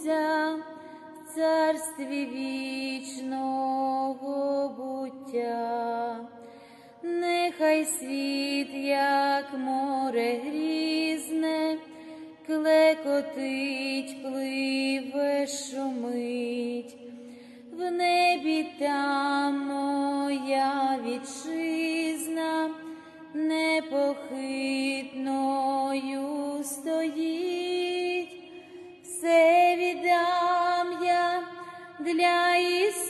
зійдуся в царстві вічного буття. Нехай світ, як море грізне, клекотить, пливе, шумить, в небі там моя вітчизна непохитною стоїть, все віддам я для Ісуса,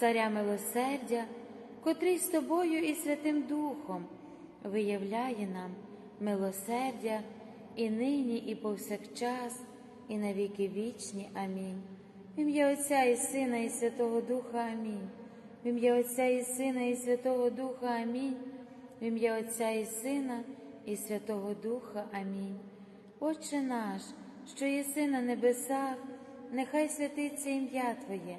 Царя милосердя, котрий з Тобою і Святим Духом виявляє нам милосердя і нині, і повсякчас, і на віки вічні. Амінь. В ім'я Отця і Сина, і Святого Духа Амінь. В ім'я Отця і Сина, і Святого Духа Амінь. В ім'я Отця і Сина, і Святого Духа Амінь. Отче наш, що єси на небесах, нехай святиться ім'я Твоє,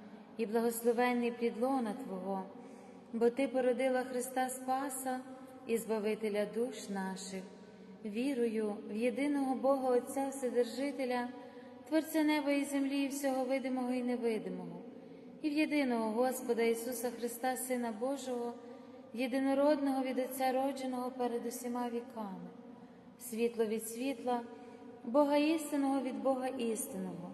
і благословенний підлона Твого, бо Ти породила Христа Спаса і Збавителя душ наших. Вірую в єдиного Бога Отця Вседержителя, Творця неба і землі, і всього видимого і невидимого, і в єдиного Господа Ісуса Христа, Сина Божого, єдинородного від Отця родженого перед усіма віками, світло від світла, Бога істинного від Бога істинного,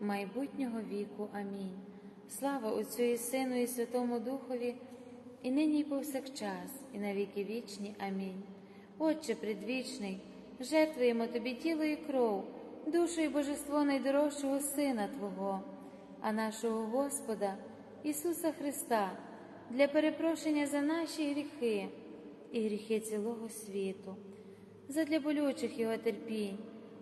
майбутнього віку. Амінь. Слава Отцю і Сину, і Святому Духові, і нині, і повсякчас, і на віки вічні. Амінь. Отче предвічний, жертвуємо Тобі тіло і кров, душу і божество найдорожчого Сина Твого, а нашого Господа, Ісуса Христа, для перепрошення за наші гріхи і гріхи цілого світу, задля болючих Його терпінь,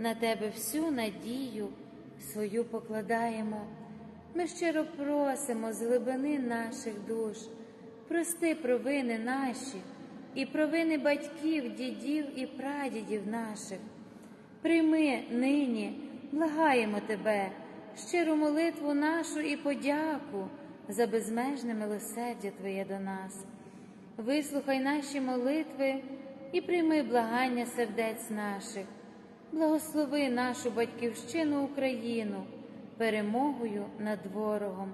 на Тебе всю надію свою покладаємо. Ми щиро просимо з глибини наших душ, прости провини наші і провини батьків, дідів і прадідів наших. Прийми нині, благаємо Тебе, щиру молитву нашу і подяку за безмежне милосердя Твоє до нас. Вислухай наші молитви і прийми благання сердець наших, благослови нашу батьківщину Україну перемогою над ворогом,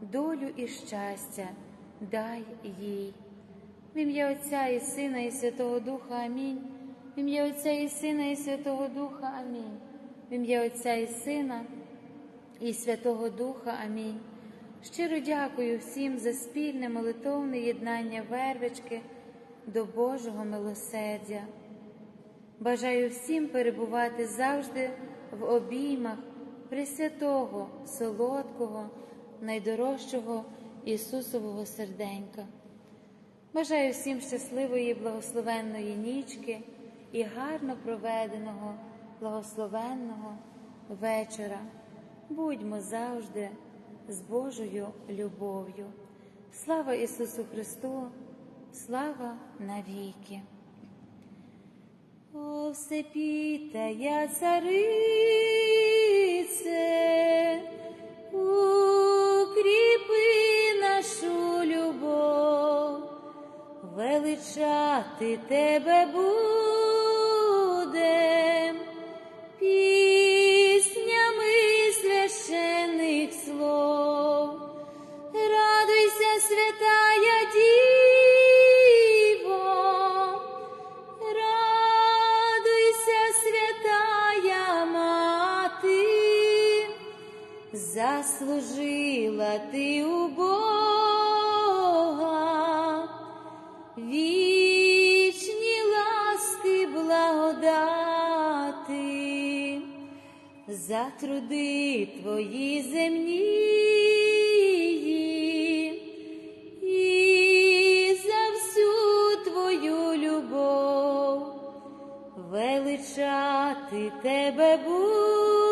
долю і щастя дай їй. В ім'я Отця і Сина, і Святого Духа Амінь. В ім'я Отця і Сина, і Святого Духа Амінь. В ім'я Отця і Сина і Святого Духа Амінь. Щиро дякую всім за спільне молитовне єднання вервички до Божого милосердя. Бажаю всім перебувати завжди в обіймах Пресвятого, солодкого, найдорожчого Ісусового серденька. Бажаю всім щасливої, благословенної нічки і гарно проведеного, благословенного вечора. Будьмо завжди з Божою любов'ю. Слава Ісусу Христу, слава навіки. О, всепітая царице, укріпи нашу любов, величати тебе будем труди твої земні. І за всю твою любов величати тебе будем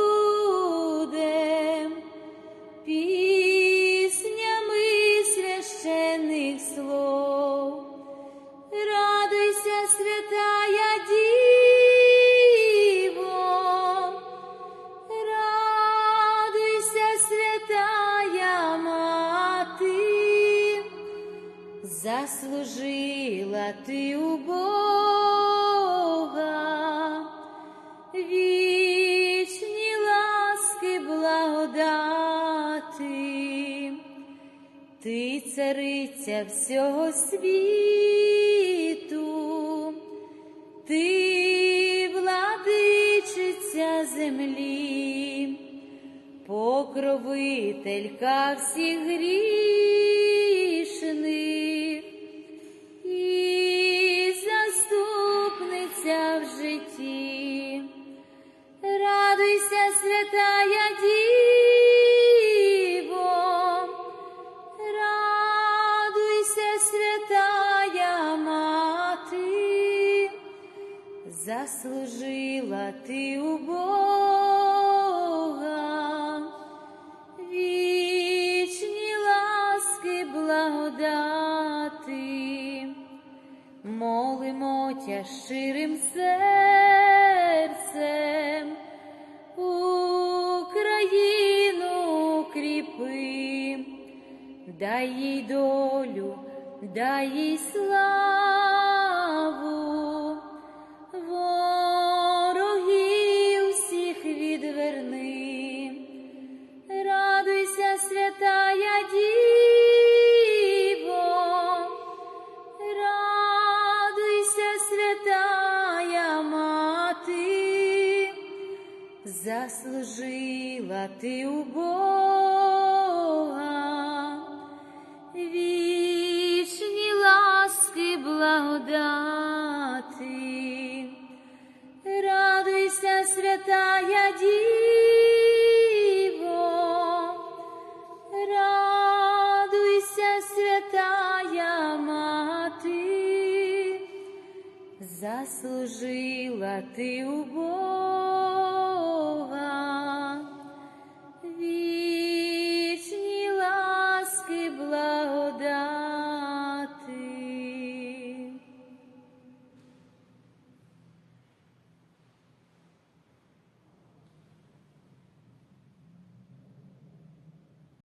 Бога. Вічні ласки благодати. Ти цариця всього світу, ти владичиця землі, покровителька всіх грішних Радуйся, святая Діво, радуйся, святая Мати, заслужила ти у Бога. Вічні ласки благодати, молимо тя щирим серцем, дай їй долю, дай їй славу,